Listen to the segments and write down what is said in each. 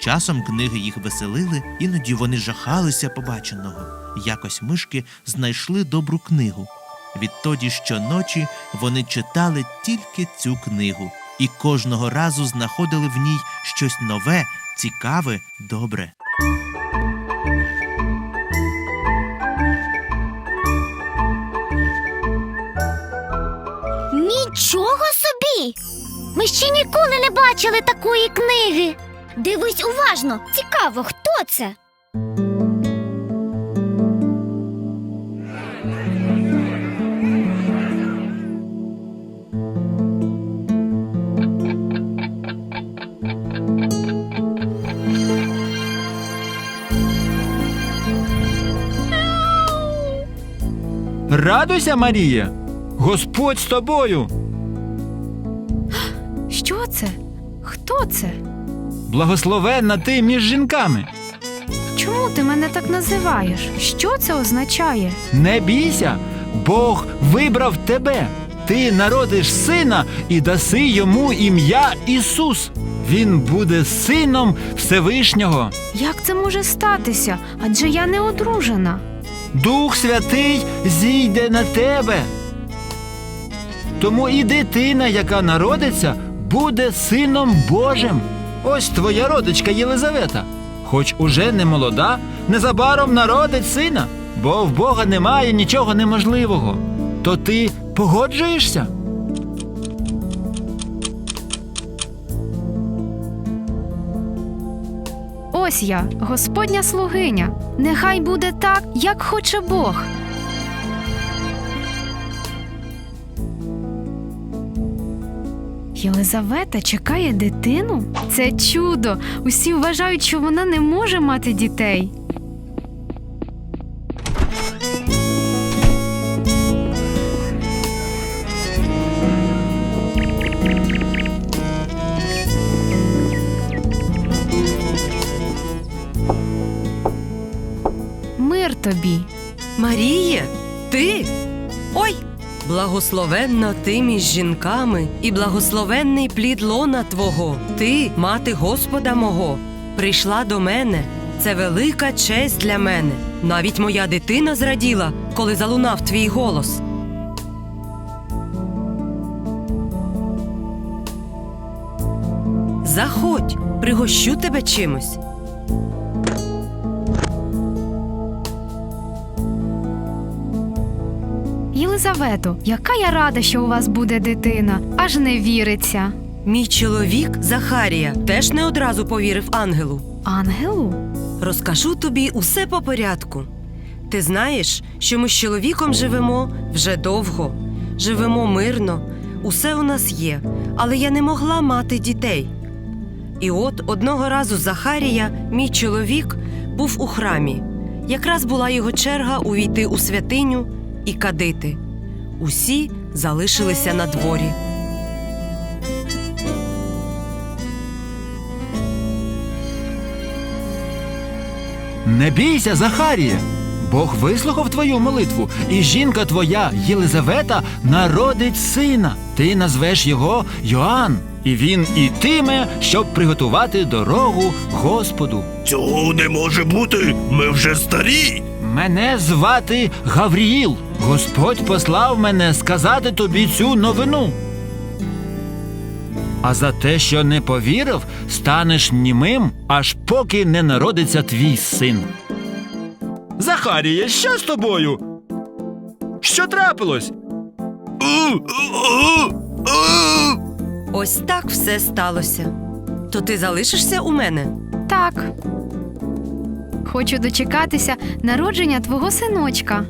Часом книги їх веселили, іноді вони жахалися побаченого. Якось мишки знайшли добру книгу. Відтоді щоночі вони читали тільки цю книгу і кожного разу знаходили в ній щось нове, цікаве, добре. Нічого собі! Ми ще ніколи не бачили такої книги. Дивись уважно, цікаво, хто це? Радуйся, Марія! Господь з тобою! Що це? Хто це? Благословенна ти між жінками! Чому ти мене так називаєш? Що це означає? Не бійся, Бог вибрав тебе. Ти народиш сина і даси йому ім'я Ісус. Він буде сином Всевишнього. Як це може статися? Адже я не одружена. Дух Святий зійде на тебе. Тому і дитина, яка народиться, буде сином Божим. Ось твоя родичка Єлизавета. Хоч уже не молода, незабаром народить сина, бо в Бога немає нічого неможливого. То ти погоджуєшся? Ось я, Господня слугиня. Нехай буде так, як хоче Бог. Єлизавета чекає дитину? Це чудо. Усі вважають, що вона не може мати дітей. Мир тобі. Маріє, ти? Ой! Благословенна ти між жінками, і благословенний плід лона Твого. Ти, мати Господа мого, прийшла до мене. Це велика честь для мене. Навіть моя дитина зраділа, коли залунав твій голос. Заходь, пригощу тебе чимось. Єлизавето, яка я рада, що у вас буде дитина, аж не віриться. Мій чоловік Захарія теж не одразу повірив ангелу. Ангелу? Розкажу тобі усе по порядку. Ти знаєш, що ми з чоловіком живемо вже довго, живемо мирно, усе у нас є, але я не могла мати дітей. І от одного разу Захарія, мій чоловік, був у храмі. Якраз була його черга увійти у святиню і кадити. Усі залишилися на дворі. Не бійся, Захаріє. Бог вислухав твою молитву, і жінка твоя, Єлизавета, народить сина. Ти назвеш його Йоанн, і він ітиме, щоб приготувати дорогу Господу. Цього не може бути. Ми вже старі. Мене звати Гавріїл. Господь послав мене сказати тобі цю новину. А за те, що не повірив, станеш німим, аж поки не народиться твій син. Захаріє, що з тобою? Що трапилось? Ось так все сталося. То ти залишишся у мене? Так. Хочу дочекатися народження твого синочка.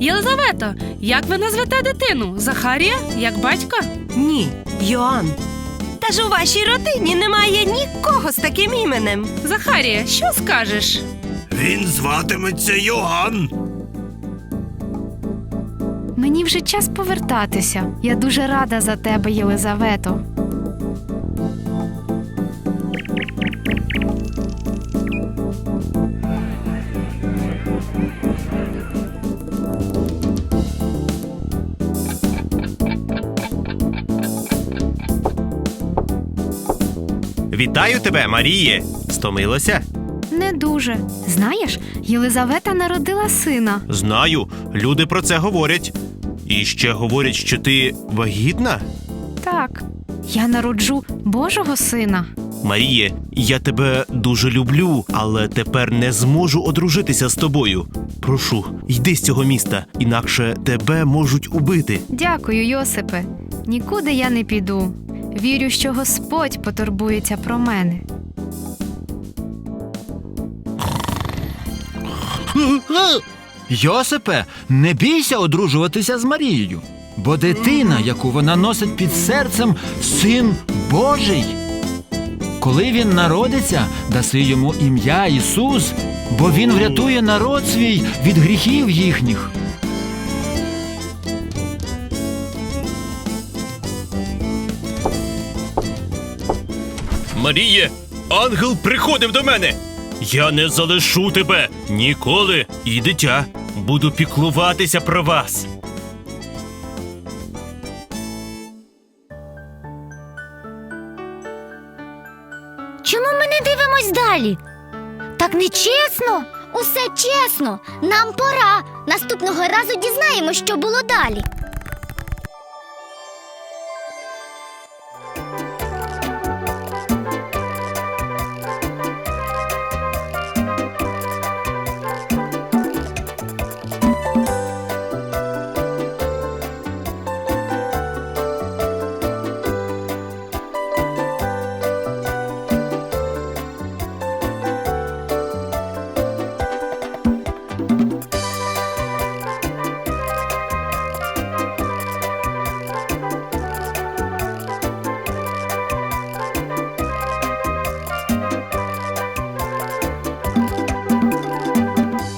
Єлизавето, як ви назвете дитину? Захарія, як батька? Ні, Йоанн. Та ж у вашій родині немає нікого з таким іменем. Захарія, що скажеш? Він зватиметься Йоанн. Мені вже час повертатися. Я дуже рада за тебе, Єлизавето. Вітаю тебе, Маріє! Стомилося? Не дуже. Знаєш, Єлизавета народила сина. Знаю, люди про це говорять. І ще говорять, що ти вагітна? Так, я народжу Божого сина. Маріє, я тебе дуже люблю, але тепер не зможу одружитися з тобою. Прошу, йди з цього міста, інакше тебе можуть убити. Дякую, Йосипе. Нікуди я не піду. Вірю, що Господь потурбується про мене. Йосипе, не бійся одружуватися з Марією, бо дитина, яку вона носить під серцем, син Божий. Коли він народиться, даси йому ім'я Ісус, бо він врятує народ свій від гріхів їхніх. Маріє, ангел приходив до мене. Я не залишу тебе ніколи. І дитя, буду піклуватися про вас. Чому ми не дивимось далі? Так нечесно. Усе чесно. Нам пора. Наступного разу дізнаємось, що було далі.